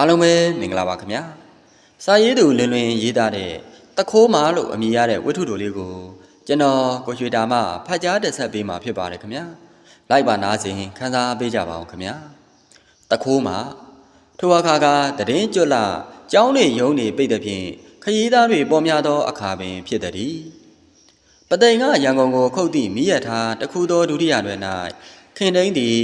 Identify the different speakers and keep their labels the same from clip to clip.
Speaker 1: အားလုံးပဲမင်္ဂလာပါခင်ဗျာစာရေးသူလွင်လွင်ရေးသားတဲ့တခိုးမာလို့အမည်ရတဲ့ဝတ္ထုတို့လေးကိုကျွန်တော်ကိုရွှေတာမှဖတ်ကြားတက်ဆက်ပေးမှာဖြစ်ပါတယ်ခင်ဗျာလိုက်ပါနားစဉ်ခန်းစားပေးကြပါအောင်ခင်ဗျာတခိုးမာထိုအခါကတည်င်းကျွတ်လာကျောင်းတွေယုံတွေပိတ်တဲ့ဖြင့်ခရီးသားတွေပေါ်များသောအခါပင်ဖြစ်သည်ပသိမ်ကရန်ကုန်ကိုခုတ်သည့်မိရထားတခုသောဒုတိယတွင်၌ခင်တိန်သည်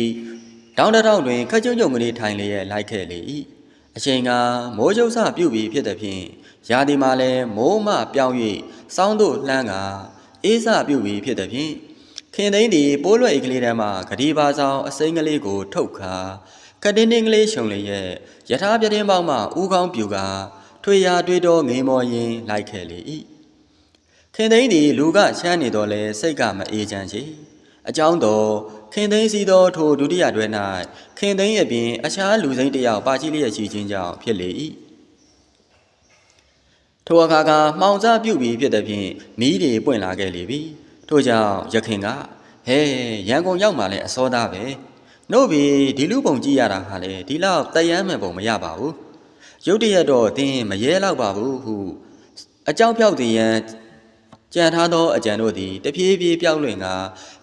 Speaker 1: တောင်းတထောင်တွင်ခက်ကြုံကြုံကလေးထိုင်လျက်လိုက်ခဲ့လေ၏ အချိန်ကမိုးကျုပ်ဆပြုတ်ပြီးဖြစ်သည်ဖြင့်ရာသီမှာလည်းမိုးမပြောင်း၍စောင်းတို့လှမ်းကအေးစပြုတ်ပြီးဖြစ်သည်ဖြင့်ခင်သိန်းသည်ပိုးလွယ်ကလေးထဲမှဂဒီပါဆောင်အစိမ်းကလေးကို ထုတ်ခါကတင်းတင်းကလေးရှုံလျက်ယထာပြတင်းပေါက်မှဥကောင်းပြူကထွေရာတွေးတော်ငိမ်မော်ရင်လိုက်ခဲ့လေ၏ခင်သိန်းသည်လူကချမ်းနေတော်လဲစိတ်ကမအေးချမ်းချေအကြောင်းတော် ခင်သိန်းစီသောထိုဒုတိယတွဲ၌ခင်သိန်းအပြင်အခြားလူစိမ်းတစ်ယောက်ပါရှိလျက်ရှိခြင်းကြောင့်ဖြစ်လေ၏ထိုအခါကမှောင်စားပြုတ်ပြီးဖြစ်သည်ဖြင့်မီးတွေပွင့်လာခဲ့လေပြီထို့ကြောင့်ရခင်ကဟဲရန်ကုန်ရောက်မှလည်းအစောသားပဲနှုတ်ပြီးဒီလူပုံကြည့်ရတာဟာလေဒီလောက်တယမ်းမဲ့ပုံမရပါဘူးရုတ်တရက်တော့တင်းမရဲတော့ပါဘူးဟုအကြောင်းပြောက်တည်ရန် ကြံထားသောအကြံတို့သည်တဖြည်းဖြည်းပြောင်းလွင်က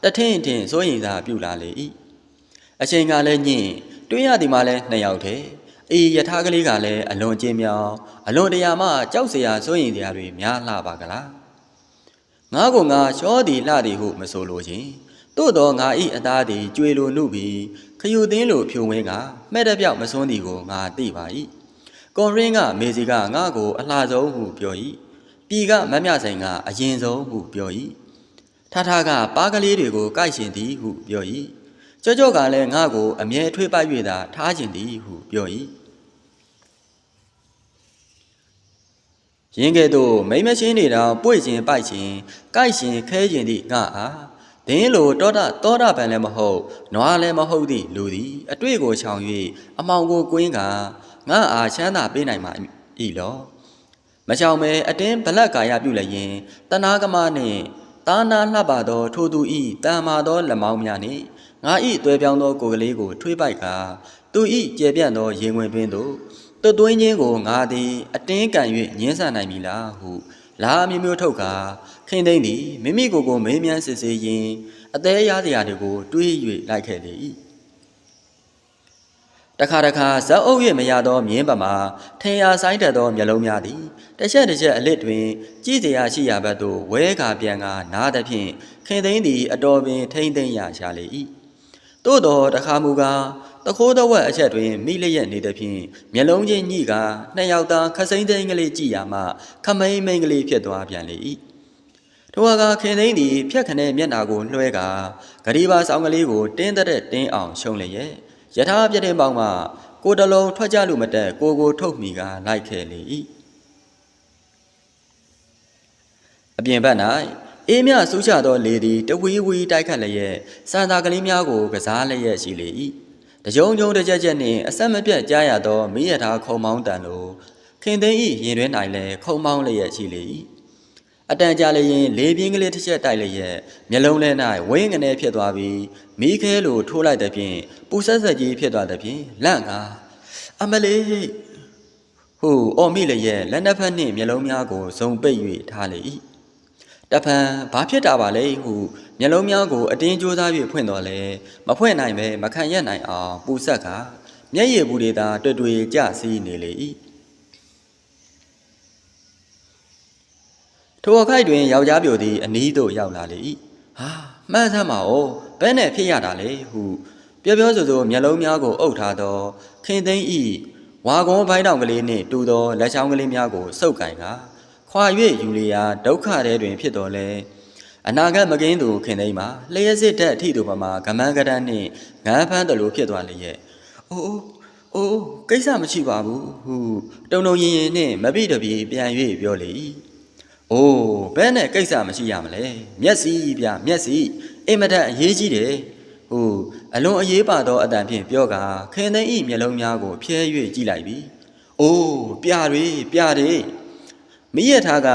Speaker 1: တထင်းထင်းစိုးရင်သာပြုလာလေ၏အချိန်ကလည်းညင့်တွင်းရသည်မှလည်းနှစ်ယောက်တည်းအေးယထာကလေးကလည်းအလွန်ကျင်းမြောင်အလွန်တရာမှကြောက်စရာစိုးရင်တရားတွေများလှပါကလားငါကငါရှောသည်လှသည်ဟုမဆိုလိုခြင်းသို့တော့ငါဤအသားသည်ကြွေလိုနှုပြီးခယူသင်းလိုဖြုံဝင်းကမဲ့တပြောက်မစွန်းသည်ကိုငါသိပါ၏ကွန်ရင်းကမေစီကငါကိုအလှဆုံးဟုပြော၏ ပြည်ကမမြဆိုင်ကအရင်ဆုံးဟုပြော၏ထထကပါကလေးတွေကိုကြိုက်ရှင်သည်ဟုပြော၏ကြောကြောကလည်းငါကိုအမြဲထွေးပိုက်၍သာထားခြင်းသည်ဟုပြော၏ရင်းကဲ့သို့မိမချင်းတွေတောင်ပွေ့ခြင်းပိုက်ခြင်းကြိုက်ခြင်းခဲခြင်းသည့်ငါအားဒင်းလိုတောတာတောတာပန်လည်းမဟုတ်နွားလည်းမဟုတ်သည့်လူသည်အတွေ့ကိုချောင်၍အမောင်ကိုကွင်းကငါအားချမ်းသာပေးနိုင်မှာဤလော မချောင်မဲအတင်းဗလက်ကာယပြုလည်းရင်တနာကမနှင့်တာနာလှပသောထိုသူဤတာမာသောလက်မောင်းများနှင့်ငါဤသွဲပြောင်းသောကိုယ်ကလေးကိုထွေးပိုက်ကသူဤကျေပြန့်သောရင်ဝင်တွင်သို့တွတ်သွင်းခြင်းကိုငါသည်အတင်းကန်၍ညှင်းဆန်နိုင်မည်လားဟုလာမျိုးမျိုးထုတ်ကာခင်သိမ့်သည်မိမိကိုယ်ကိုမေးမြန်းစစ်ဆေးရင်းအသေးရစရာတွေကိုတွေး၍လိုက်ခဲ့လေ၏ တခါတခါဇက်အုပ်၍မရသောမြင်းပမာထင်ရာဆိုင်တတ်သောမျက်လုံးများသည်တစ်ချက်တစ်ချက်အလစ်တွင် ကြည်စရာရှိရာဘက်သို့ဝဲကာပြန်ကာနားသဖြင့်ခင်သိန်းသည်အတော်ပင်ထိမ့်သိမ့်ရရှာလေ၏သို့တော်တခါမူကားတခိုးတဝက်အချက်တွင်မိလျက်နေသဖြင့်မျက်လုံးချင်းညှိကနှစ်ယောက်သားခစိမ့်သိမ့်ကလေးကြည့်ရမှခမိန်မိန်ကလေးဖြစ်သွားပြန်လေ၏ထိုအခါခင်သိန်းသည်ဖြက်ခနဲမျက်နာကိုလွှဲကာဂရီပါဆောင်ကလေးကိုတင်းတဲ့တင်းအောင်ရှုံးလျက် ယထာပြတဲ့ပေါင်းမှကိုတလုံးထွက်ကြလို့မတက်ကိုကိုထုတ်မိကလိုက်ခဲ့လေ၏အပြင်ဘက်၌အေးမြဆူးချသောလေသည်တဝီဝီတိုက်ခတ်လျက်စံသာကလေးများကိုကစားလျက်ရှိလေ၏တကြုံကြုံတစ်ကြက်ကြက်နှင့်အဆက်မပြတ်ကြားရသောမိရထားခုံမောင်းတန်လိုခင်သိန်း၏ရင်တွင်၌လည်းခုံမောင်းလျက်ရှိလေ၏ အတန်ကြာလျင်လေပြင်းကလေးတစ်ချက်တိုက်လျက်မျက်လုံးထဲ၌ဝင်းငနေဖြစ်သွားပြီးမိခဲလိုထိုးလိုက်တဲ့ဖြင့်ပူဆက်ဆက်ကြီးဖြစ်သွားတဲ့ဖြင့်လန့်ကားအမလေးဟိုအော်မိလျက်လက်နှစ်ဖက်နှင့်မျက်လုံးများကိုဇုံပိတ်၍ထားလေ၏တဖန်ဘာဖြစ်တာပါလဲဟုမျက်လုံးများကိုအတင်းကြိုးစား၍ဖွင့်တော်လဲမဖွင့်နိုင်ပဲမခံရနိုင်အောင်ပူဆက်ကမျက်ရည်ဘူးတွေသာတွေ့တွေ့ကြစီးနေလေ၏ ထိုအခိုက်တွင်ယောက်ျားပြိုသည်အနီးသို့ရောက်လာလေ၏ဟာမှန်းဆမ်းပါဦးဘယ်နဲ့ဖြစ်ရတာလဲဟုပြောပြောဆိုဆိုမျက်လုံးများကိုအုပ်ထားသောခင်သိန်းဤဝါကုန်းဘိုင်းတောင်ကလေးနှင့်တူသောလက်ချောင်းကလေးများကိုစုပ်ကင်ကခွာ၍ယူလျာဒုက္ခထဲတွင် ဖြစ်တော်လဲအနာဂတ်မကင်းသူခင်သိမ်းမှာလျှက်စစ်တက်အထိသူပမာကမန်းကရန်နှင့်ငန်းဖန်းတလို့ဖြစ်သွားလျက်အိုးအိုးကိစ္စမရှိပါဘူးဟုတုံတုံရင်ရင်နှင့်မပိတပြီပြန်၍ပြောလေ၏ အိုးဘယ်နဲ့ကိစ္စမရှိရမလဲမျက်စိပြမျက်စိအိမ်မထက်အရေးကြီးတယ်ဟိုအလွန်အရေးပါသောအတန်ဖြင့်ပြောကာခင်သိမ်းဤမျက်လုံးများကိုဖျဲ၍ကြည့်လိုက်ပြီအိုးပြတွေပြတွေမိရထားက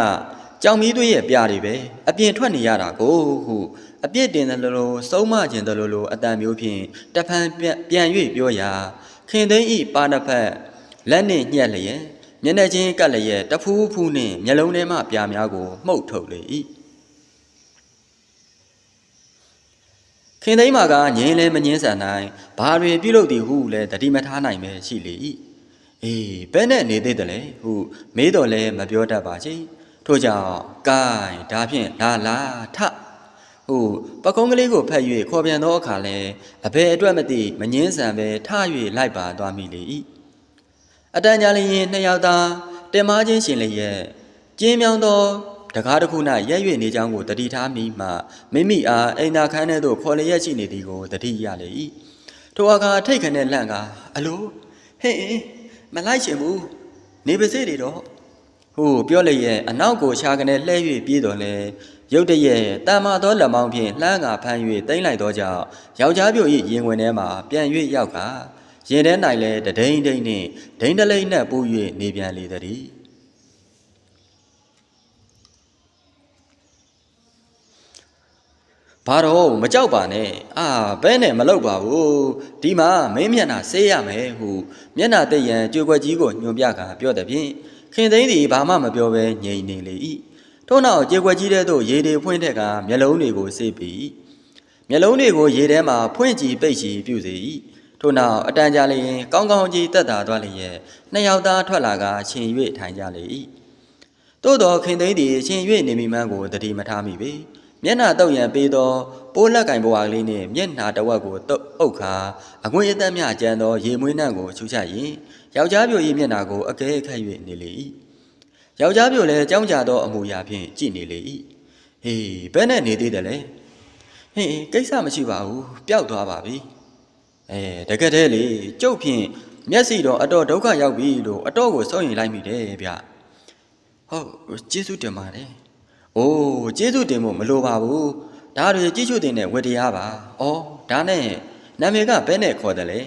Speaker 1: ကြောင်မီးသွေးရဲ့ပြတွေပဲအပြင်ထွက်နေရတာကိုဟုအပြစ်တင်တယ်လို့လို့စုံမကျင်တယ်လို့လို့အတန်မျိုးဖြင့်တဖန်ပြန်၍ပြောရာခင်သိန်းဤပါနဖက်လက်နှင့်ညှက်လျက် မျက်နှာချင်းကပ်လျက်တဖူးဖူးနှင့်မျက်လုံးထဲမှပြာများကိုမှုတ်ထုတ်လေ၏ခင်သိမ်းမာကငင်းလဲမငင်းဆန်နိုင်ဘာတွေပြုလုပ်သည်ဟုလည်းတတိမထားနိုင်ပဲရှိလေ၏အေးဘယ်နဲ့နေသေးတယ်လဲဟုမေးတော်လဲမပြောတတ်ပါချေထို့ကြောင့်ကိုင်းဒါဖြင့်လာလာထဟုပကုံးကလေးကိုဖက်၍ခေါ်ပြန်သောအခါလဲအဘယ်အတွက်မသိမငင်းဆန်ပဲထ၍လိုက်ပါသွားမိလေ၏ အတန်ကြာလျင်နှစ်ယောက်သားတင်မာချင်းရှင်လျက်ကျင်းမြောင်းသောတကားတစ်ခု၌ရက်၍နေကြောင်းကိုတတိထားမိမှမိမိအားအိမ်သာခန်းထဲသို့ခေါ်လျက်ရှိနေသည်ကိုတတိရလေ၏ထိုအခါထိတ်ခနဲ့လန့်ကအလိုဟေးမလိုက်ချင်ဘူးနေပါစေတွေတော့ဟိုပြောလျက်အနောက်ကိုရှာကနေလှဲ၍ပြေးတော်လဲရုတ်တရက်တန်မာသောလက်မောင်းဖြင့်လှမ်းကဖမ်း၍တိမ့်လိုက်သောကြောင့်ယောက်ျားပြို၏ရင်ဝင်ထဲမှပြန်၍ရောက်ကာ ရင်ထဲ၌လည်းတဒိန်ဒိန်နှင့်ဒိန်တလိမ့်နှက်ပူ၍နေပြန်လေသည်ဘာတော့မကြောက်ပါနဲ့အာဘဲနဲ့မလောက်ပါဘူးဒီမှာမင်းမျက်နှာဆေးရမယ်ဟုမျက်နှာသိပ်ရန်ကြွယ်ွက်ကြီးကိုညွန်ပြကပြောတဲ့ဖြင့်ခင်သိန်းသည်ဘာမှမပြောဘဲငြိမ်နေလေ၏ထို့နောက်ကြွယ်ွက်ကြီးတဲ့သို့ရေတွေဖွင့်ထက်ကမျက်လုံးတွေကိုစေးပြီးမျက်လုံးတွေကိုရေထဲမှဖွင့်ကြည့်ပိတ်ကြည့်ပြုစေ၏ ထို့နောက်အတန်ကြာလျင်ကောင်းကောင်းကြီးတက်တာသွားလျက်နှစ်ယောက်သားထွက်လာကရှင်၍ထိုင်ကြလေ၏သို့တော်ခင်သိန်းသည်ရှင်၍နေမိမှန်းကိုတတိမထားမိပေမျက်နှာတုပ်ရန်ပေးသောပိုးလက်ကင်ဘဝကလေးနှင့်မျက်နှာတစ်ဝက်ကိုတုပ်အုပ်ခါအငွေအသက်မြကျန်သောရေမွေးနှံ့ကိုချူချရင်ယောက်ျားပြို၏မျက်နှာကိုအကဲခတ်၍နေလေ၏ယောက်ျားပြိုလည်းကြောင်းကြသောအမူအရာဖြင့်ကြည်နေလေ၏ဟေးဘယ်နဲ့နေသေးတယ်လဲဟေးကိစ္စမရှိပါဘူးပျောက်သွားပါပြီ အဲတကယ်တည်းလေကျုပ်ဖြင့်မျက်စိတော့အတော်ဒုက္ခရောက်ပြီလို့အတော်ကိုစောင့်ရင်လိုက်မိတယ်ဗျဟုတ်ကျေးဇူးတင်ပါတယ်အိုးကျေးဇူးတင်ဖို့မလိုပါဘူးဒါတွေကြည့်ရှုတင်တဲ့ဝတ္တရားပါဩဒါနဲ့နာမည်ကဘယ်နဲ့ခေါ်တယ်လဲ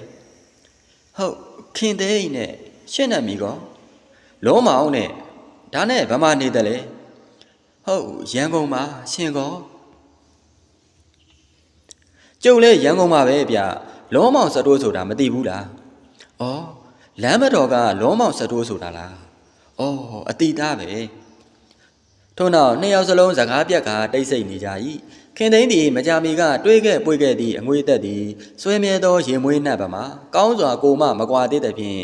Speaker 1: ဟုတ်ခင်သေးအိနဲ့ရှင်းနမီကောလုံးမအောင်နဲ့ဒါနဲ့ဗမာနေတယ်လေဟုတ်ရန်ကုန်မှာရှင်ကောကျုပ်လည်းရန်ကုန်မှာပဲဗျ လုံးမောင်စတိုးဆိုတာမသိဘူးလားဩလမ်းမတော်ကလုံးမောင်စတိုးဆိုတာလားဩအတိသားပဲထို့နောက်နှစ်ယောက်စလုံးစကားပြက်ကတိတ်ဆိတ်နေကြ၏ခင်သိန်းသည်မကြာမီကတွေးခဲ့ပွေခဲ့သည့်အငွေသက်သည်ဆွဲမြဲသောရင်မွေးနှက်ပမှာကောင်းစွာကိုမမကွာသေးသဖြင့်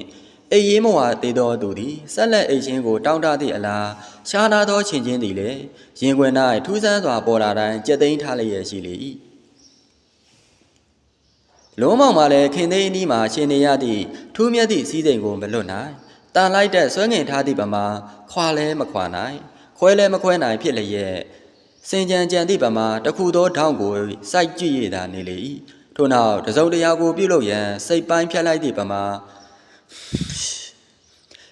Speaker 1: အိပ်ရေးမဝသေးသောသူသည်ဆက်လက်အိပ်ချင်းကိုတောင်းတသည့်အလားရှားနာသောချင်းချင်းသည်လည်းရင်ခွင်၌ထူးဆန်းစွာပေါ်လာတိုင်းကြက်သိမ်းထားလျက်ရှိလေ၏ လုံးမောင်မှလည်းခင်သိန်းအနီးမှရှင်နေရသည့်ထူးမြတ်သည့်စည်းစိမ်ကိုမလွတ်နိုင်တန်လိုက်တဲ့ဆွဲငင်ထားသည့်ပမာခွာလဲမခွာနိုင်ခွဲလဲမခွဲနိုင်ဖြစ်လျက်စင်ကြံကြံသည့်ပမာတခုသောထောင်းကိုစိုက်ကြည့်ရတာနေလေ၏ထို့နောက်တစုံတရာကိုပြုလုပ်ရန်စိတ်ပိုင်းဖြတ်လိုက်သည့်ပမာ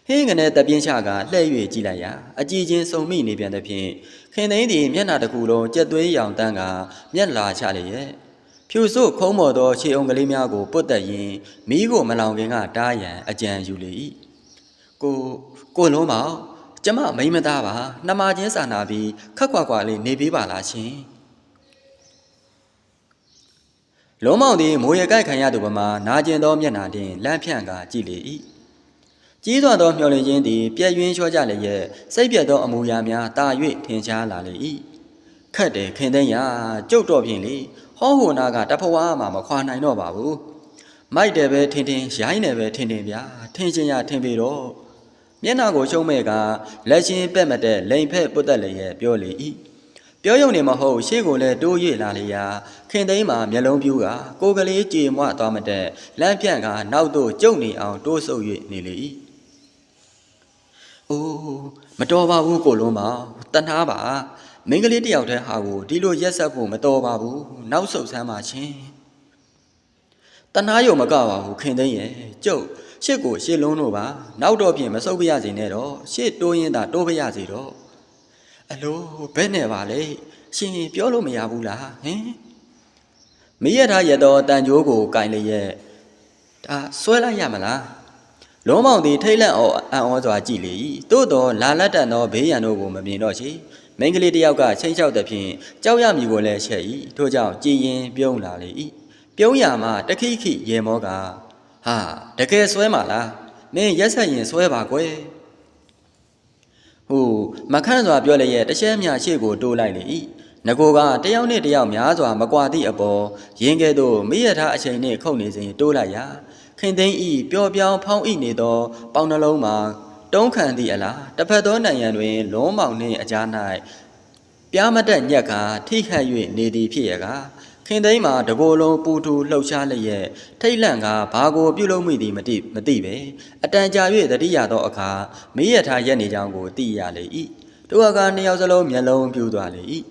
Speaker 1: ဟင်းကနေတပြင်းချကလှဲ့၍ကြည့်လိုက်ရာအကြည့်ချင်းစုံမိနေပြန်သဖြင့်ခင်သိန်းသည်မျက်နှာတစ်ခုလုံးကြက်သွေးရောင်တန်းကမျက်လာချလျက် ဖြူစုခုံးမော်သောခြေအုံကလေးများကိုပုတ်တက်ရင်မိကိုမလောင်ခင်ကတားရန်အကြံယူလေ၏ကိုကိုလုံးမောင်ကျမမိမသားပါနှမချင်းစာနာပြီးခက်ခွာခွာလေးနေပေးပါလားရှင်လုံးမောင်သည်မိုးရကိုက်ခံရသူပမာနာကျင်သောမျက်နှာတွင်လန့်ဖြန့်ကာကြည့်လေ၏ကြီးစွာသောမျောလင့်ခြင်းသည်ပြည့်ရင်းလျှော့ကြလျက်စိတ်ပြတ်သောအမူအရာများတာ၍ထင်ရှားလာလေ၏ခတ်တယ်ခင်သိန်းရကြုတ်တော့ဖြင့်လေ ဟောဟိုနာကတဖွာမှမခွာနိုင်တော့ပါဘူးမိုက်တယ်ပဲထင်ထင်ရိုင်းတယ်ပဲထင်ထင်ဗျာထင်ချင်းရထင်ပေတော့မျက်နှာကိုရှုံးမဲ့ကလက်ချင်းပက်မတဲ့လိန်ဖက်ပုတ်တက်လည်းရဲ့ပြောလေ၏ပြောရုံနေမဟုတ်ရှေ့ကိုလည်းတိုး၍လာလေရာခင်သိမ်းမှာမျက်လုံးပြူးကကိုကလေးကြေမွသွားမတဲ့လမ်းပြန့်ကနောက်သို့ကျုပ်နေအောင်တိုးဆုပ်၍နေလေ၏ အိုးမတော်ပါဘူးကိုလုံးပါတဏှာပါမင်းကလေးတယောက်တည်းဟာကိုဒီလိုရက်ဆက်ဖို့မတော်ပါဘူးနောက်ဆုတ်ဆမ်းပါချင်းတဏှာယုံမကပါဘူးခင်သိမ်းရဲ့ကျုပ်ရှစ်ကိုရှစ်လုံးတို့ပါနောက်တော့ပြင်မဆုပ်ပြရစေနဲ့တော့ရှစ်တိုးရင်သာတိုးပြရစေတော့အလိုဘယ်နဲ့ပါလဲရှင်ပြောလို့မရဘူးလားဟင်မရထားရတော့တန်ကြိုးကိုကင်လျက်ဒါဆွဲလိုက်ရမလား လုံးမောင်သည်ထိတ်လန့်အောင်အံ့ဩစွာကြည့်လေ၏သို့တော့လာလက်တန်သောဘေးရန်တို့ကိုမမြင်တော့ချေမိန်းကလေးတယောက်ကချိန်လျှောက်တဲ့ဖြင့်ကြောက်ရမည်ကိုလည်းချက်၏ထို့ကြောင့်ကြည်ရင်ပြုံးလာလေ၏ပြုံးရမှတခိခိရေမောကဟာတကယ်ဆွဲမှာလားမင်းရက်ဆက်ရင်ဆွဲပါကွယ်ဟိုမခန့်စွာပြောလျက်တရှဲမြရှေ့ကိုတိုးလိုက်လေ၏ငကိုကတယောက်နဲ့တယောက်များစွာမကွာသည့်အပေါ်ရင်းကဲ့သို့မိရထားအချိန်နှင့်ခုန်နေစဉ်တိုးလိုက်ရာ ခင်သိန်းဤပျော်ပြောင်းဖောင်းဤနေသော ပေါင်နှလုံးမှာတုံးခံသည့်အလားတစ်ဖက်သောနိုင်ငံတွင်လုံးမောင်နှင့်အကြား၌ပြားမတက်ညက်ကထိခတ်၍နေသည်ဖြစ်ရကားခင်သိန်းမှာတကိုယ်လုံးပူထူလှုပ်ရှားလျက်ထိတ်လန့်ကဘာကိုပြုလုပ်မိသည်မသိမသိပဲအတန်ကြာ၍တတိယသောအခါမေးရထားရက်နေကြောင်းကိုသိရလေ၏တို့ကနှစ်ယောက်စလုံးမျက်လုံးပြူသွားလေ၏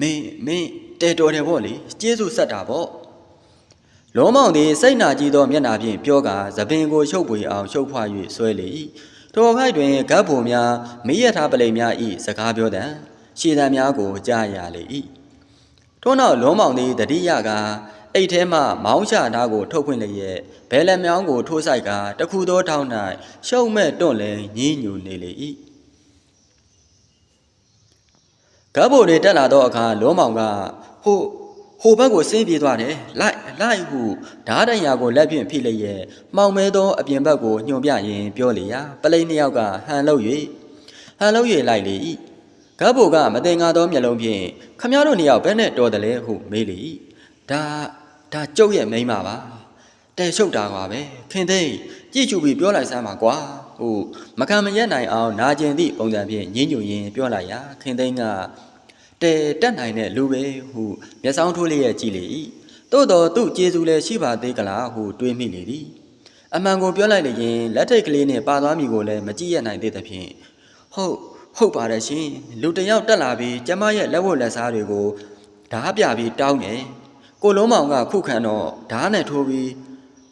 Speaker 1: မင်းမင်းတဲတော်တယ်ပေါ့လေကျေးဇူးဆက်တာပေါ့ လုံးမောင်သည်စိတ်နာကြီးသောမျက်နှာဖြင့်ပြောကာသပင်ကိုရှုပ်ပွေအောင်ရှုပ်ဖွာ၍ဆွဲလေ၏ထိုခိုက်တွင်ဂတ်ပုံများမေးရထားပလိမ်များ၏စကားပြောတံရှည်တံများကိုကြားရလေ၏ထို့နောက်လုံးမောင်သည်တတိယကအိတ်ထဲမှမောင်းချဓာတ်ကိုထုတ်ဖွင့်လျက်ဘဲလက်မြောင်းကိုထိုးဆိုင်ကာတခုသောထောင်း၌ရှုံမဲ့တွန့်လင်ညည်းညူနေလေ၏ကပ်ဖို့တွေတက်လာသောအခါလုံးမောင်ကဟိုဟိုဘက်ကိုဆင်းပြေးသွားတယ်လိုက် လိုက်ဟုဓာတ်တန်ရာကိုလက်ဖြင့်ဖိလျက်မှောင်မဲသောအပြင်ဘက်ကိုညွှန်ပြရင်းပြောလေရာပလိန်နှစ်ယောက်ကဟန်လို့၍ဟန်လို့၍လိုက်လေ၏ကပ်ဖို့ကမတင်ငါသောမျက်လုံးဖြင့်ခမည်းတော်နှစ်ယောက်ဘယ်နဲ့တော်တယ်လဲဟုမေးလေ၏ဒါဒါကျုပ်ရဲ့မိန်းမပါတဲရှုပ်တာကွာပဲခင်သိကြည့်ချူပြီးပြောလိုက်စမ်းပါကွာဟုမခံမရက်နိုင်အောင်နာကျင်သည့်ပုံစံဖြင့်ညင်းညူရင်းပြောလိုက်ရာခင်သိကတဲတက်နိုင်တဲ့လူပဲဟုမျက်စောင်းထိုးလျက်ကြည့်လေ၏ သို့တော်သူ့ကျေးဇူးလည်းရှိပါသေးကလားဟုတွေးမိလေသည်အမှန်ကိုပြောလိုက်လျင်လက်ထိတ်ကလေးနဲ့ပါသွားမိကိုလည်းမကြည့်ရနိုင်သေးသဖြင့်ဟုတ်ဟုတ်ပါတယ်ရှင်လူတစ်ယောက်တက်လာပြီးကျမရဲ့လက်ဝတ်လက်စားတွေကိုဓားပြပြီးတောင်းတယ်ကိုလုံးမောင်ကခုခံတော့ဓားနဲ့ထိုးပြီး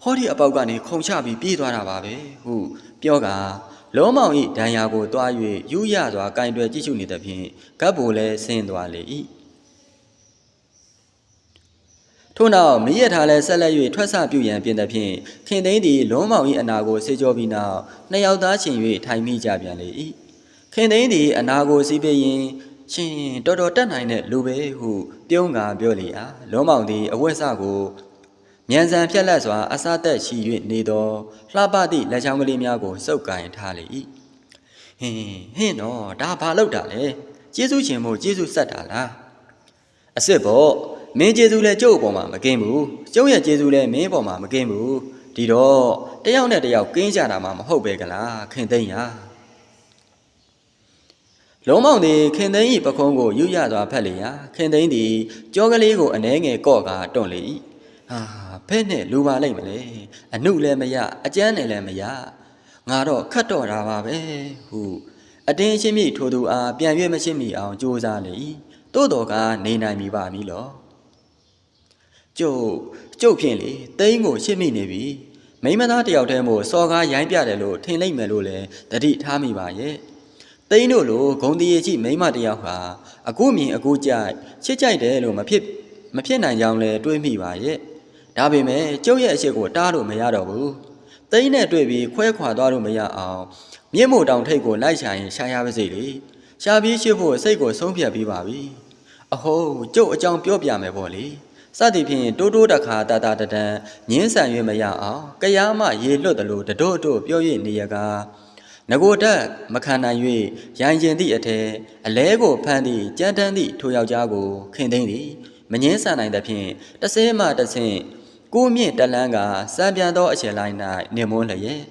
Speaker 1: ဟောဒီအပေါက်ကနေခုံချပြီးပြေးသွားတာပါပဲဟုပြောကလုံးမောင်၏ဒဏ်ရာကိုတွား၍ယူရစွာကင်တွယ်ကြည့်ရှုနေသဖြင့်ကပ်ပိုလည်းဆင်းသွားလေ၏ ထို့နောက်မိရထားလဲဆက်လက်၍ထွက်ဆပြုရန်ပြင်သဖြင့်ခင်သိန်းသည်လုံးမောင်၏အနာကိုဆေးကြောပြီးနောက်နှစ်ယောက်သားချင်း၍ထိုင်မိကြပြန်လေ၏ခင်သိန်းသည်အနာကိုစီးပြရင်ရှင်တော်တော်တက်နိုင်တဲ့လူပဲဟုပြုံးကာပြောလေအားလုံးမောင်သည်အဝတ်စကိုမြန်ဆန်ဖြက်လက်စွာအစသက်ရှိ၍နေသောလှပသည့်လက်ချောင်းကလေးများကိုစုပ်ကိုင်ထားလေ၏ဟင်းဟင်းတော့ဒါဘာလောက်တာလဲကျေးဇူးရှင်မို့ကျေးဇူးဆက်တာလားအစ်စ်ပေါ့ မင်းကျေးဇူးလဲကျုပ်အပေါ်မှာမကင်းဘူးကျုပ်ရဲ့ကျေးဇူးလဲမင်းအပေါ်မှာမကင်းဘူးဒီတော့တယောက်နဲ့တယောက်ကင်းကြတာမှမဟုတ်ပဲကလားခင်သိန်းရာလုံးမောင်သည်ခင်သိန်း၏ပခုံးကိုယူရစွာဖက်လေရာခင်သိန်းသည်ကြောကလေးကိုအနှဲငယ်ကော့ကာတွန့်လေ၏ဟာဖဲ့နဲ့လူပါလိုက်မလဲအနုလည်းမရအကျန်းနဲ့လည်းမရငါတော့ခတ်တော့တာပါပဲဟုအတင်းရှင်းမိထိုသူအားပြန်ရွေးမရှင်းမိအောင်ကြိုးစားလေ၏တိုးတော်ကနေနိုင်မိပါမည်လော ကျုပ်ကျုပ်ဖြင့်လေတိန်းကိုရှင်းမိနေပြီမိမသားတယောက်တည်းမို့စော်ကားရိုင်းပြတယ်လို့ထင်လိုက်မယ်လို့လည်းတတိထားမိပါရဲ့တိန်းတို့လိုဂုံတရေရှိမိမတယောက်ဟာအခုမြင်အခုကြိုက်ချစ်ကြိုက်တယ်လို့မဖြစ်မဖြစ်နိုင်ကြောင်းလဲတွေးမိပါရဲ့ဒါပေမဲ့ကျုပ်ရဲ့အရှိကိုတားလို့မရတော့ဘူးတိန်းနဲ့တွေ့ပြီးခွဲခွာသွားလို့မရအောင်မြင့်မို့တောင်ထိပ်ကိုလိုက်ရှာရင်ရှာရပါစေလေရှာပြီးရှိဖို့စိတ်ကိုဆုံးဖြတ်ပြီးပါပြီအဟိုးကျုပ်အကြောင်းပြောပြမယ်ပေါ့လေ စသည်ဖြင့်တိုးတိုးတခါတာတာတတန်ညင်းဆန်၍မရအောင်ကြရမရေလွတ်တယ်လို့တတို့တို့ပြော၍နေရကားငကိုတက်မခံနိုင်၍ရိုင်ကျင်သည့်အထဲအလဲကိုဖမ်းသည့်ကြမ်းတမ်းသည့်ထိုယောက်ျားကိုခင်သိမ့်သည်မငင်းဆန်နိုင်သဖြင့်တဆဲမှတဆင့်ကိုမြင့်တလန်းကစံပြန်သောအချက်လိုက်၌နေမွန်းလျက်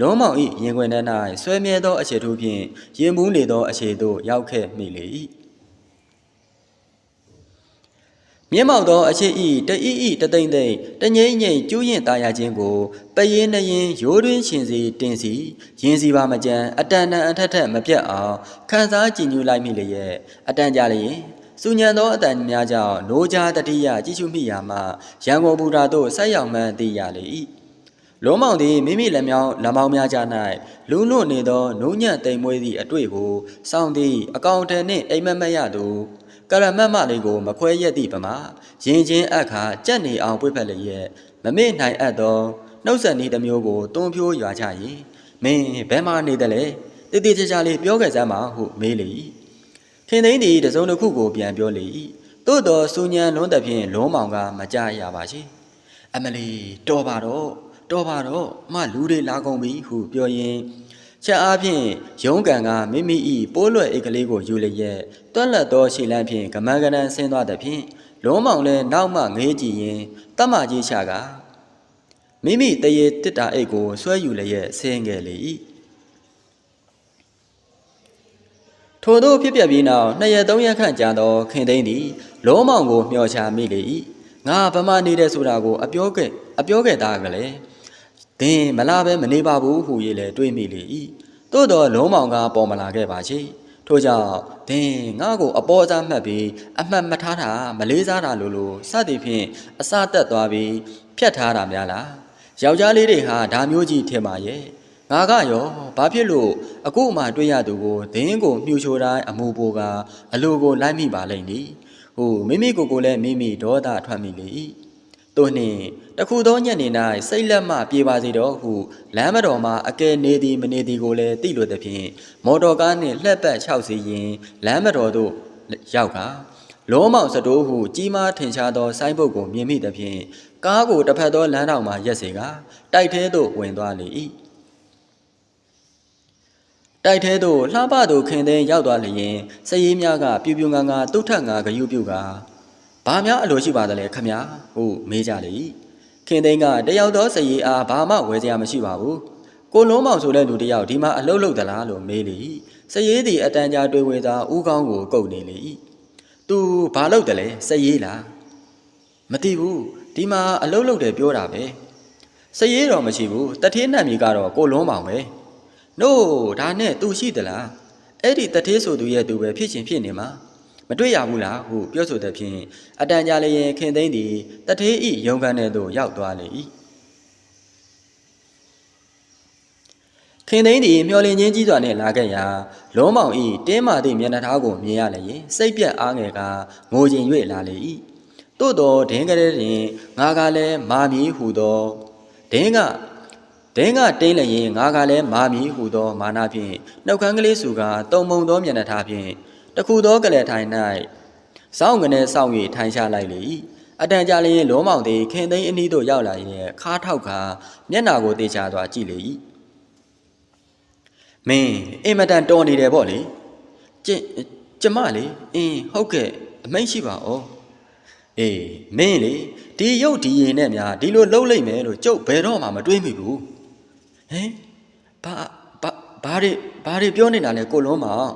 Speaker 1: လုံးမောင်ဤရင်ခွင်ထဲ၌ဆွဲမြဲသောအခြေထိုးဖြင့်ရင်မူးနေသောအခြေသို့ရောက်ခဲ့မိလေ၏ မြင့်မောက်သောအခြေဤတဤဤတသိမ့်သိမ့်တငိမ့်ငိမ့်ကျူးရင်တာယာခြင်းကိုပရင်နှရင်ရိုးတွင်းရှင်စီတင်စီရင်စီပါမကြံအတန်တန်အထက်ထက်မပြတ်အောင်ခန်းစားကြည်ညိုလိုက်မိလျက်အတန်ကြလျင်စူညံသောအတန်များကြောင့်노ကြတတိယကြည်ချူမိရာမှရန်ကုန်ဘူတာသို့ဆက်ရောက်မှန်းသိရလေ၏လုံးမောင်သည်မိမိလက်မြောင်းလက်မောင်းများကြား၌လူးလွတ်နေသောနှုံညံ့တိမ်မွေးသည့်အတွေ့ကိုစောင့်သည့်အကောင့်ထဲနှင့်အိမ်မက်မက်ရသူ ကရမတ်မလေးကို မခွဲရက်သည့်ပမာရင်ချင်းအခါကြက်နေအောင်ပွေ့ဖက်လျက်မမေ့နိုင်အပ်သောနှုတ်ဆက်နည်းတစ်မျိုးကိုတွန်းဖြိုးရွာချရင်မင်းဘယ်မှနေတယ်လဲတည်တည်ချာချာလေးပြောခဲ့စမ်းပါဟုမေးလေ၏ခင်သိန်းသည်တစုံတစ်ခုကိုပြန်ပြောလေ၏သို့တော်စူညံလွန်းသဖြင့်လွန်းမောင်ကမကြရပါချေအမလီတော်ပါတော့တော်ပါတော့မလူတွေလာကုန်ပြီဟုပြောရင်း ချက်အားဖြင့်ရုံးကန်ကမိမိ၏ပိုးလွယ်အိတ်ကလေးကိုယူလျက်တွက်လက်သောရှီလန်းဖြင့်ကမန်ကနန်ဆင်းသွားသည်ဖြင့်လုံးမောင်လည်းနောက်မှငေးကြည့်ရင်တတ်မကြီးချကမိမိတရေတစ်တာအိတ်ကိုဆွဲယူလျက်ဆင်းခဲ့လေ၏ထို့သောဖြစ်ပျက်ပြီးနောက်နှစ်ရက်သုံးရက်ခန့်ကြာသောခင်သိန်းသည်လုံးမောင်ကိုမျှော်ချမိလေ၏ငါဗမာနေတယ်ဆိုတာကို အပြောခဲ့အပြောခဲ့သားကလေး ဒင်းမလာပဲမနေပါဘူးဟူ၍လည်းတွေးမိလေ၏သို့တော်လုံးမောင်ကပေါ်မလာခဲ့ပါချေထို့ကြောင့်ဒင်းငါ့ကိုအပေါ်စားမှတ်ပြီးအမှတ်မထားတာမလေးစားတာလို့လို့စသည်ဖြင့်အစတက်သွားပြီးဖြတ်ထားတာများလားယောက်ျားလေးတွေဟာဒါမျိုးကြီးထင်ပါရဲ့ငါကရောဘာဖြစ်လို့အခုမှတွေ့ရသူကိုဒင်းကိုမြှူချိုတိုင်းအမူပိုကအလိုကိုလိုက်မိပါလိမ့်နီဟိုမိမိကိုယ်ကိုလည်းမိမိဒေါသထွက်မိလေ၏ တို့နှင့်တခုသောညနေ၌စိတ်လက်မှပြေပါစေတော့ဟုလမ်းမတော်မှာအကယ်နေသည်မနေသည်ကိုလည်းသိလို့သဖြင့်မော်တော်ကားနှင့်လှက်ပတ်၆စီရင်လမ်းမတော်သို့ရောက်ကာလောမောင်စတိုးဟုကြီးမားထင်ရှားသောဆိုင်းပုတ်ကိုမြင်မိသဖြင့်ကားကိုတစ်ဖက်သောလမ်းတောင်မှရက်စေကတိုက်ထဲသို့ဝင်သွားလေ၏တိုက်ထဲသို့လှပသူခင်သိန်းရောက်သွားလျင်စည်ရေးများကပြူပြူငါငါတုတ်ထက်ငါဂယုပြုက ဘာများအလိုရှိပါသလဲခမညာဟုမေးကြလေ၏ခင်သိန်းကတယောက်သောစည်ရေးအားဘာမှဝယ်စရာမရှိပါဘူးကိုလုံးမောင်ဆိုတဲ့လူတစ်ယောက်ဒီမှာအလုတ်လုတ်သလားလို့မေးလေ၏စည်ရေးသည်အတန်ကြာတွေးဝေသာဥကောင်းကိုကုတ်နေလေ၏သူဘာလုပ်တယ်လဲစည်ရေးလားမသိဘူးဒီမှာအလုတ်လုတ်တယ်ပြောတာပဲစည်ရေးတော့မရှိဘူးတထေးနတ်မြေကတော့ကိုလုံးမောင်ပဲနို့ဒါနဲ့သူရှိသလားအဲ့ဒီတထေးဆိုသူရဲ့သူပဲဖြစ်ချင်းဖြစ်နေမှာ မတွေ့ရဘူးလားဟုပြောဆိုတဲ့ဖြင့်အတန်ကြာလျင်ခင်သိန်းသည်တထေးဤရုံကန်ထဲသို့ရောက်သွားလေ၏ခင်သိန်းသည်မျောလင်းချင်းကြီးစွာနှင့်လာခဲ့ရာလုံးမောင်ဤတင်းမာသည့်မျက်နှာထားကိုမြင်ရလျင်စိတ်ပြက်အားငယ်ကငိုကျင်၍လာလေ၏သို့တော်ဒင်းကလေးတွင်ငါကလည်းမာမီဟုသောဒင်းကဒင်းကတင်းလျင်ငါကလည်းမာမီဟုသောမာနဖြင့်နှုတ်ခမ်းကလေးစုကတုံမုံသောမျက်နှာထားဖြင့် တခုသောကလေးထိုင်၌စောင်းငနဲ့စောင်း၍ထိုင်ချလိုက်လေ၏အတန်ကြာလျင်လုံးမောင်သည်ခင်သိန်းအနီးသို့ရောက်လာရင်ခါထောက်ကမျက်နာကိုတေချာစွာကြည့်လေ၏မင်းအင်မတန်တော်နေတယ်ပေါ့လေကျင်ကျမလေအင်းဟုတ်ကဲ့အမိန့်ရှိပါဩအေးမင်းလေဒီရုပ်ဒီရင်နဲ့များဒီလိုလှုပ်လိုက်မယ်လို့ကျုပ်ဘယ်တော့မှမတွေးမိဘူးဟင်ဘာဘာဘာတွေဘာတွေပြောနေတာလဲကိုလုံးမောင်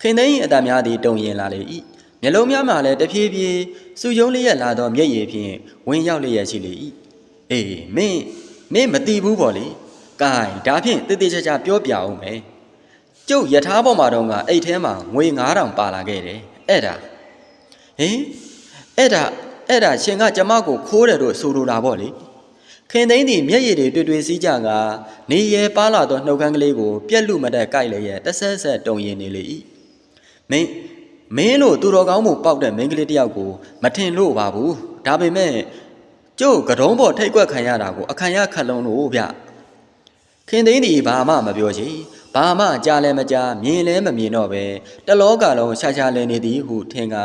Speaker 1: ခင်သိန်းအတန်များသည်တုံရင်လာလေ၏မျက်လုံးများမှလည်းတဖြည်းဖြည်းစူယုံလျက်လာသောမျက်ရည်ဖြင့်ဝင်ရောက်လျက်ရှိလေ၏အေးမင်းမင်းမတီးဘူးပေါ့လေကဲဒါဖြင့်တည်တည်ချာချာပြောပြအောင်မယ်ကျုပ်ယထာပေါ်မှာတော့ကအိတ်ထဲမှာငွေ9000ပါလာခဲ့တယ်အဲ့ဒါဟင်အဲ့ဒါအဲ့ဒါရှင်ကကျမကိုခိုးတယ်လို့ဆိုလိုတာပေါ့လေခင်သိန်းသည်မျက်ရည်တွေတွေ့တွေ့စည်းကြကနေရဲပါလာသောနှုတ်ခမ်းကလေးကို ပြက်လူမတက်ကြိုက်လျက်တဆက်ဆက်တုံရင်နေလေ၏ မင်းမင်းလို့သူတော်ကောင်းမှုပေါက်တဲ့မိန်းကလေးတယောက်ကိုမထင်လို့ပါဘူးဒါပေမဲ့ကျုပ်ကတုံးပေါ်ထိတ်ကွက်ခံရတာကိုအခံရခက်လုံးလို့ဗျခင်သိန်းသည်ဘာမှမပြောချင်ဘာမှကြားလည်းမကြားမြင်လည်းမမြင်တော့ပဲတလောကလုံးရှာရှာလည်နေသည်ဟုထင်က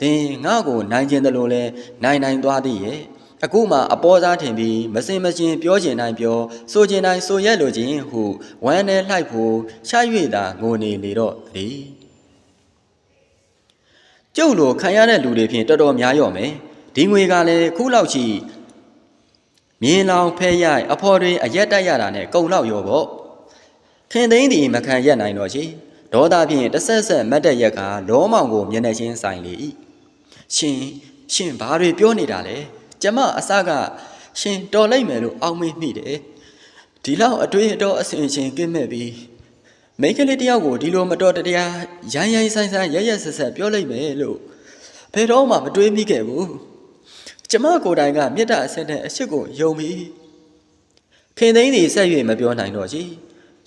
Speaker 1: သင်ငါ့ကိုနိုင်ကျင်တယ်လို့လဲနိုင်နိုင်သွားသည်ရဲ့အခုမှအပေါ်စားထင်ပြီးမစင်မစင်ပြောကျင်တိုင်းပြောဆိုကျင်တိုင်းဆိုရက်လိုခြင်းဟုဝမ်းနဲ့လှိုက်ဖို့ရှာ၍သာငိုနေလေတော့တည်း ကျုပ်လိုခံရတဲ့လူတွေဖြင့်တော်တော်များရော့မယ်ဒီငွေကလည်းခုလောက်ချီမြင်းလောင်ဖဲရိုက်အဖော်တွေအရက်တက်ရတာနဲ့ကုံလောက်ရောပေါ့ခင်သိန်းသည်မခံရက်နိုင်တော့ချေဒေါသဖြင့်တဆက်ဆက်မတ်တက်ရက်ကလောမောင်ကိုမျက်နှာချင်းဆိုင်လေ၏ရှင်ရှင်ဘာတွေပြောနေတာလဲကျမအစကရှင်တော်လိုက်မယ်လို့အောက်မေ့မိတယ်ဒီလောက်အတွေ့အတော့အဆင်ရှင်ကင်းမဲ့ပြီး မိန်းကလေးတယောက်ကိုဒီလိုမတော်တရားရိုင်းရိုင်းဆိုင်ဆိုင်ရက်ရက်ဆက်ဆက်ပြောလိုက်မယ်လို့ဘယ်တော့မှမတွေးမိခဲ့ဘူးကျမကိုယ်တိုင်ကမေတ္တာအစစ်နဲ့အရှိကိုယုံပြီးခင်သိန်းသည်ဆက်၍မပြောနိုင်တော့ကြီး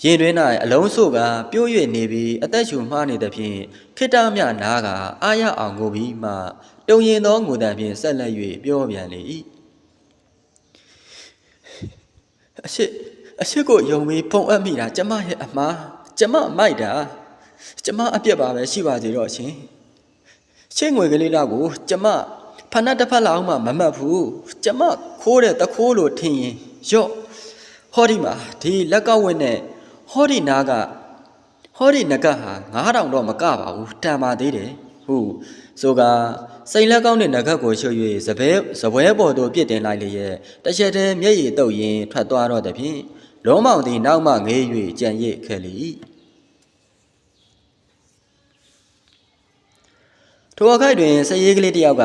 Speaker 1: ရင်တွင်၌အလုံးစုကပြိုး၍နေပြီးအသက်ရှူမှားနေသဖြင့်ခိတ္တမြနာကအာရအောင်ကိုပြီးမှတုံရင်သောငိုတံဖြင့်ဆက်လက်၍ပြောပြန်လေ၏အရှိအရှိကိုယုံပြီးဖုံအပ်မိတာကျမရဲ့အမား ကျမမိုက်တာကျမအပြစ်ပါပဲရှိပါသေးတော့ရှင်ရှင်းငွေကလေးလောက်ကိုကျမဖဏတ်တစ်ဖက်လောက်မှမမှတ်ဘူးကျမခိုးတဲ့တခိုးလို့ထင်ရင်ရော့ဟောဒီမှာဒီလက်ကောက်ဝက်နဲ့ဟောဒီနားကဟောဒီနဂတ်ဟာ9000တော့မကပါဘူးတန်ပါသေးတယ်ဟုတ်ဆိုကစိန်လက်ကောက်နဲ့နဂတ်ကိုချွတ်၍စပွဲစပွဲပေါ်သို့ပြစ်တင်လိုက်လျက်တစ်ချက်တည်းမျက်ရည်တုပ်ရင်းထွက်သွားတော့တဲ့ဖြင့် လုံးမောင်သည်နောက်မှငေး၍ကြံ့ရစ်ခဲ့လေ၏ထိုအခိုက်တွင်စရေးကလေးတစ်ယောက်က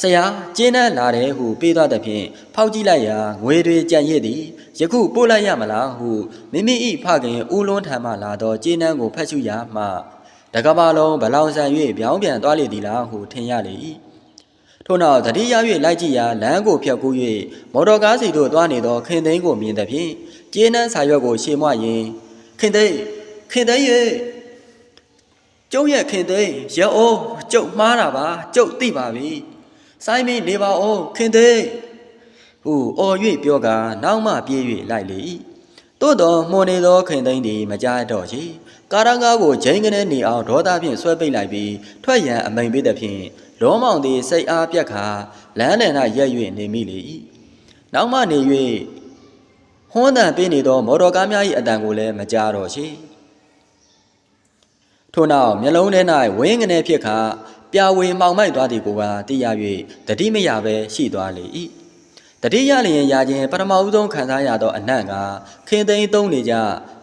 Speaker 1: ဆရာကျင်းနဲ့လာတယ်ဟုပြေးသွားတဲ့ဖြင့်ဖောက်ကြည့်လိုက်ရာငွေတွေကြံ့ရစ်သည်ယခုပို့လိုက်ရမလားဟုမိမိ၏ဖခင်ဦးလွန်းထံမှလာသောကျင်းနှန်းကိုဖတ်ရှုရာမှတကဘာလုံးဗလောင်ဆန်၍ပြောင်းပြန်သွားလေသည်လားဟုထင်ရလေ၏ထို့နောက်တတိယ၍လိုက်ကြည့်ရာလမ်းကိုဖြတ်ကူး၍မော်တော်ကားစီသို့သွားနေသောခင်သိန်းကိုမြင်သည်ဖြင့် ကျင်းနှန်းစာရွက်ကိုရှေ့မွရင်ခင်သိန်းခင်သိန်း၍ကျုပ်ရဲ့ခင်သိန်းရအိုးကျုပ်မှားတာပါကျုပ်သိပါပြီစိုင်းမင်းနေပါဦးခင်သိန်းဟူအော်၍ပြောကာနောက်မှပြေး၍လိုက်လေ၏သို့တော်မှွန်နေသောခင်သိန်းသည်မကြားတော့ချေကာရန်ကားကိုဂျိန်ကနေနေအောင်ဒေါသဖြင့်ဆွဲပိတ်လိုက်ပြီးထွက်ရန်အမိန်ပေးသည်ဖြင့်လောမောင်သည်စိတ်အားပြက်ခါလမ်းလည်၌ရက်၍နေမိလေ၏နောက်မှနေ၍ ဟွန်းတန်ပေးနေသောမော်တော်ကားများ၏အတန်ကိုလည်းမကြားတော့ချေထို့နောက်မျက်လုံးထဲ၌ဝင်းငနေဖြစ်ခါပြာဝေမှောင်မိုက်သွားသည်ကိုပါသိရ၍တတိမရပဲရှိသွားလေ၏တတိယလျင်ရာခြင်းပထမဦးဆုံးခံစားရသောအနံ့ကခင်သိန်းသုံးနေကြ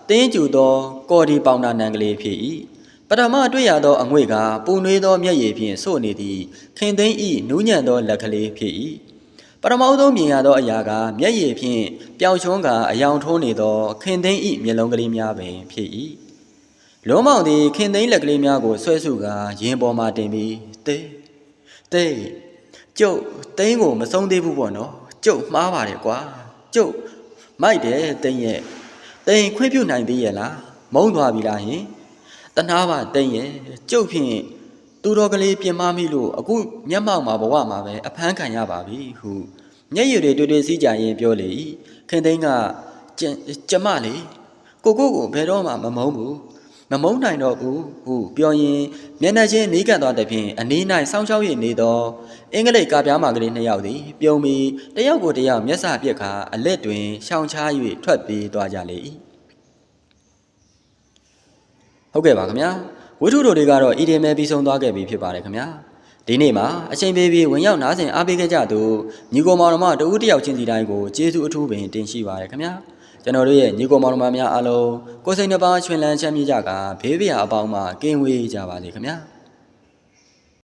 Speaker 1: တင်းကျူသောကော်ဒီပေါင်နာနံကလေးဖြစ်၏ပထမတွေ့ရသောအငွေ့ကပူနွေးသောမျက်ရည်ဖြင့်စို့နေသည်ခင်သိန်း၏နူးညံ့သောလက်ကလေးဖြစ်၏ ပထမဆုံးမြင်ရသောအရာကမျက်ရည်ဖြင့်ပျောက်ချွန်းကအယောင်ထိုးနေသောခင်သိန်း၏မျက်လုံးကလေးများပင်ဖြစ်၏လုံးမောင်သည်ခင်သိန်းလက်ကလေးများကိုဆွဲဆုကာရင်ပေါ်မှတင်ပြီးတေးတေးကျုပ်သိန်းကိုမဆုံးသေးဘူးပေါ့နော်ကျုပ်မှားပါတယ်ကွာကျုပ်မိုက်တယ်သိန်းရဲ့သိန်းခွင့်ပြုနိုင်သေးရဲ့လားမုန်းသွားပြီလားဟင်တနာပါသိန်းရဲ့ကျုပ်ဖြင့် သူတော်ကလေးပြင်မမိလို့အခုမျက်မှောက်မှာဘဝမှာပဲအဖမ်းခံရပါပြီဟုမျက်ရည်တွေတွေ့တွေ့စီးကြရင်ပြောလေ၏ခင်သိန်းကကျကျမလေးကိုကိုကိုဘယ်တော့မှမမုန်းဘူးမမုန်းနိုင်တော့ဘူးဟုပြောရင်မျက်နှာချင်းနီးကပ်သွားတဲ့ဖြင့်အနည်း၌စောင်းချောက်ရည်နေသောအင်္ဂလိပ်ကားပြားမာကလေးနှစ်ယောက်သည်ပြုံးပြီးတယောက်ကိုတယောက်မျက်စာပြက်ခါအလက်တွင်ရှောင်ချား၍ထွက်ပြေးသွားကြလေ၏ဟုတ်ကဲ့ပါခင်ဗျာ ဝိထုတို့တွေကတော့ဤတင်မဲ့ပြီးဆုံးသွားခဲ့ပြီဖြစ်ပါတယ်ခင်ဗျာဒီနေ့မှာအချိန်ပေးပြီးဝင်ရောက်နားဆင်အားပေးခဲ့ကြသူညီကိုမောင်တော်မတဦးတယောက်ချင်းစီတိုင်းကိုကျေးဇူးအထူးပင်တင်ရှိပါတယ်ခင်ဗျာကျွန်တော်တို့ရဲ့ညီကိုမောင်တော်မများအားလုံးကိုယ်စိတ်နှပါချွင်လန်းချမ်းမြေ့ကြကဘေးပြာအပေါင်းမှကင်းဝေးကြပါစေခင်ဗျာ